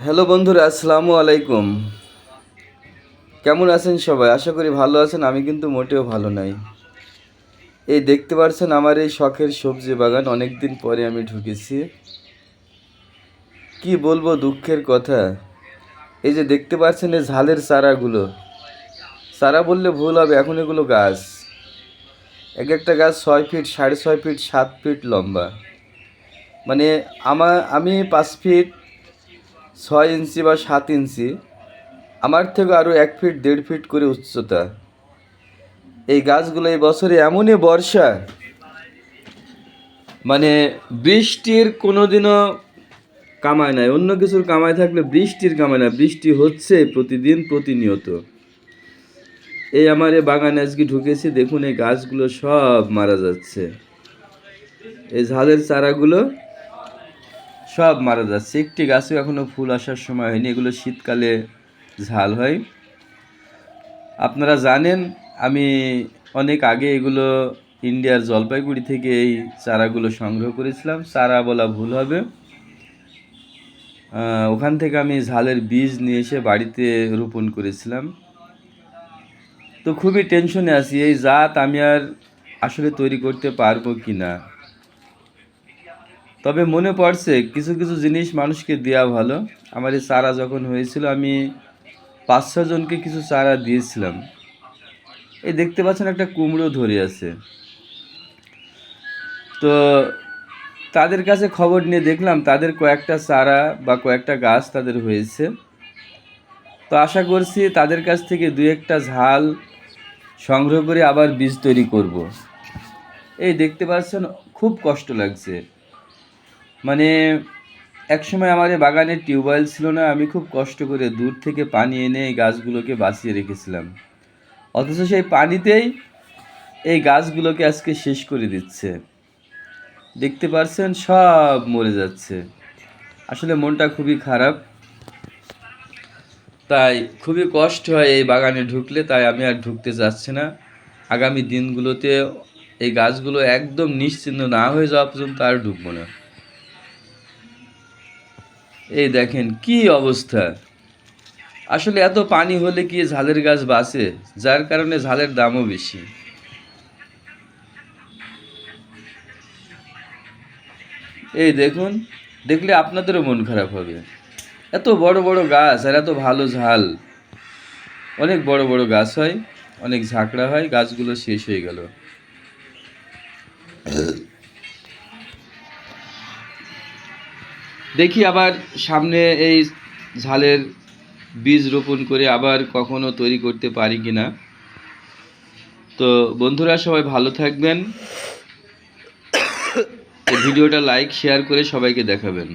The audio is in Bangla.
হ্যালো বন্ধুরা, আসসালামু আলাইকুম। কেমন আছেন সবাই? আশা করি ভালো আছেন, আমি কিন্তু মোটেও ভালো নাই। এই দেখতে পাচ্ছেন আমার এই শখের সবজি বাগান অনেক দিন পরে আমি ঢুকেছি। কি বলব, দুঃখের কথা। এই যে দেখতে পাচ্ছেন এই ঝালের চারাগুলো। চারা বললে ভুল হবে, এখন এগুলো গাছ। এক একটা গাছ ছয় ফিট, সাড়ে ছয় ফিট, সাত ফিট লম্বা। মানে আমার আমি পাঁচ ফিট ছয় ইঞ্চি বা সাত ইঞ্চি, আমার থেকে আরও এক ফিট, দেড় ফিট করে উচ্চতা। এই গাছগুলো এই বছরে এমনই বর্ষা। মানে বৃষ্টির কোনো দিনও কামায় নাই। অন্য কিছুর কামায় থাকলে বৃষ্টির কামায় না বৃষ্টি হচ্ছে প্রতিদিন, প্রতিনিয়ত। এই আমার এই বাগানে আজকে ঢুকেছি, দেখুন এই গাছগুলো সব মারা যাচ্ছে। এই ঝালের চারাগুলো সব মারা যাচ্ছে একটি গাছও এখনও ফুল আসার সময় হয়নি, এগুলো শীতকালে ঝাল হয়। আপনারা জানেন, আমি অনেক আগে এগুলো ইন্ডিয়ার জলপাইগুড়ি থেকে এই চারাগুলো সংগ্রহ করেছিলাম। চারা বলা ভুল হবে। ওখান থেকে আমি ঝালের বীজ নিয়ে এসে বাড়িতে রোপণ করেছিলাম। তো খুবই টেনশনে আছি, এই জাত আমি আর আসলে তৈরি করতে পারব কি না তবে মনে পড়ছে, কিছু কিছু জিনিস মানুষকে দেওয়া ভালো। আমার এই চারা যখন হয়েছিল, আমি পাঁচ ছজনকে কিছু চারা দিয়েছিলাম। এই দেখতে পাচ্ছেন একটা কুমড়ো ধরে আছে। তো তাদের কাছে খবর নিয়ে দেখলাম, তাদের কয়েকটা চারা বা কয়েকটা গাছ তাদের হয়েছে। তো আশা করছি তাদের কাছ থেকে দু একটা ঝাল সংগ্রহ করে আবার বীজ তৈরি করব। এই দেখতে পাচ্ছেন, খুব কষ্ট লাগছে। মানে এক সময় আমার বাগানে টিউবওয়েল ছিল না, আমি খুব কষ্ট করে দূর থেকে পানি এনে এই গাছগুলোকে বাঁচিয়ে রেখেছিলাম। অথচ সেই পানিতেই এই গাছগুলোকে আজকে শেষ করে দিচ্ছে। দেখতে পারছেন, সব মরে যাচ্ছে। আসলে মনটা খুবই খারাপ। তাই খুবই কষ্ট হয় এই বাগানে ঢুকলে, তাই আমি আর ঢুকতে চাচ্ছি না। আগামী দিনগুলোতে এই গাছগুলো একদম নিশ্চিন্ত না হয়ে যাওয়া পর্যন্ত আর ঢুকবো না। এই দেখেন, কি অবস্থা? আসলে এত পানি হলে কি ঝালের গাছ বাঁচে? যার কারণে ঝালের দামও বেশি। এই দেখুন, দেখলে আপনাদেরও মন খারাপ হবে। এত বড় বড় গাছ আর এত ভালো ঝাল। অনেক বড় বড় গাছ হয়, অনেক ঝাঁকড়া হয়, গাছগুলো শেষ হয়ে গেল। দেখি আবার সামনে এই ঝালের বীজ রোপণ করে আবার কখনো তৈরি করতে পারি কি না তো বন্ধুরা, সবাই ভালো থাকবেন। ভিডিওটা লাইক শেয়ার করে সবাইকে দেখাবেন।